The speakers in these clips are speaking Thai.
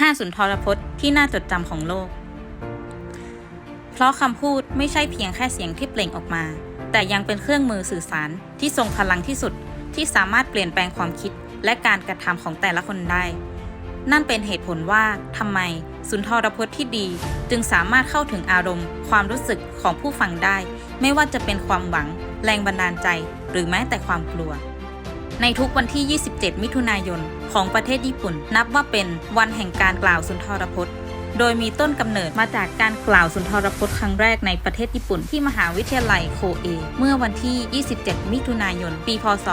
5 สุนทรพจน์ที่น่าจดจำของโลก เพราะคำพูดไม่ใช่เพียงแค่เสียงที่เปล่งออกมา แต่ยังเป็นเครื่องมือสื่อสารที่ทรงพลังที่สุดที่สามารถเปลี่ยนแปลงความคิดและการกระทำของแต่ละคนได้ นั่นเป็นเหตุผลว่าทำไมสุนทรพจน์ที่ดีจึงสามารถเข้าถึงอารมณ์ ความรู้สึกของผู้ฟังได้ ไม่ว่าจะเป็นความหวัง แรงบันดาลใจ หรือแม้แต่ความกลัว ในทุกวันที่ 27 มิถุนายน ของประเทศญี่ปุ่น นับว่าเป็นวันแห่งการกล่าวสุนทรพจน์ โดยมีต้นกำเนิดมาจากการกล่าวสุนทรพจน์ครั้งแรกในประเทศญี่ปุ่นที่มหาวิทยาลัยโคเอ เมื่อวันที่ 27 มิถุนายน ปี พศ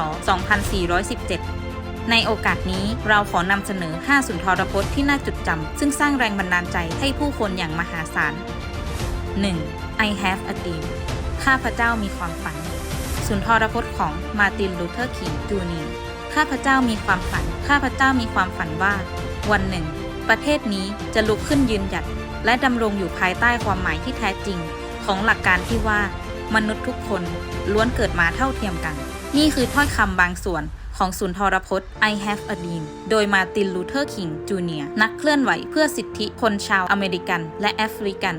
2417ในโอกาสนี้เราขอนำเสนอ 5 สุนทรพจน์ที่น่าจดจำซึ่งสร้างแรงบันดาลใจให้ผู้คนอย่างมหาศาล 1. I have a dream ข้าพเจ้ามีความฝัน สุนทรพจน์ของมาตินลูเทอร์คิงจูเนียร์ข้าพเจ้ามีความฝัน ข้าพเจ้ามีความฝันว่า วันหนึ่ง ประเทศนี้จะลุกขึ้นยืนหยัด และดำรงอยู่ภายใต้ความหมายที่แท้จริง ของหลักการที่ว่า มนุษย์ทุกคนล้วนเกิดมาเท่าเทียมกัน นี่คือถ้อยคำบางส่วนของสุนทรพจน์ I have a dream โดยมาตินลูเทอร์คิงจูเนียร์นักเคลื่อนไหวเพื่อสิทธิคนชาวอเมริกันและแอฟริกัน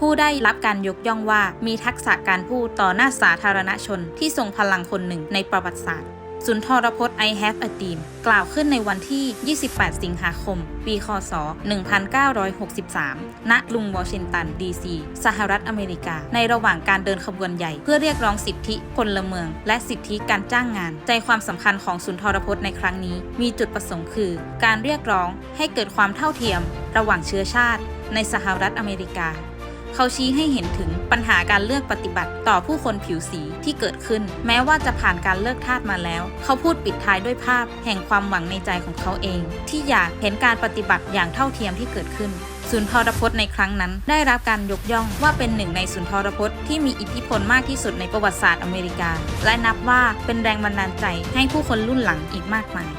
ผู้ได้รับการยกย่องว่ามีทักษะการพูดต่อหน้าสาธารณชนที่ทรงพลังคนหนึ่งในประวัติศาสตร์สุนทรพจน์ I have a dream กล่าวขึ้นในวันที่ 28 สิงหาคม ปี คศ 1963 ณ กรุงวอชิงตัน ดีซี สหรัฐอเมริกา ในระหว่างการเดินขบวนใหญ่ เพื่อเรียกร้องสิทธิพลเมือง และสิทธิการจ้างงาน ใจความสำคัญของสุนทรพจน์ในครั้งนี้ มีจุดประสงค์คือ การเรียกร้องให้เกิดความเท่าเทียม ระหว่างเชื้อชาติ ในสหรัฐอเมริกา เขาชี้ให้เห็นถึงปัญหาการเลือกปฏิบัติต่อผู้คนผิวสีที่เกิดขึ้น แม้ว่าจะผ่านการเลิกทาสมาแล้ว เขาพูดปิดท้ายด้วยภาพ แห่งความหวังในใจของเขาเอง ที่อยากเห็นการปฏิบัติอย่างเท่าเทียมที่เกิดขึ้นสุนทรพจน์ในครั้งนั้น ได้รับการยกย่องว่าเป็นหนึ่งในสุนทรพจน์ที่มีอิทธิพลมากที่สุดในประวัติศาสตร์อเมริกา และนับว่าเป็นแรงบันดาลใจให้ผู้คนรุ่นหลังอีกมากมาย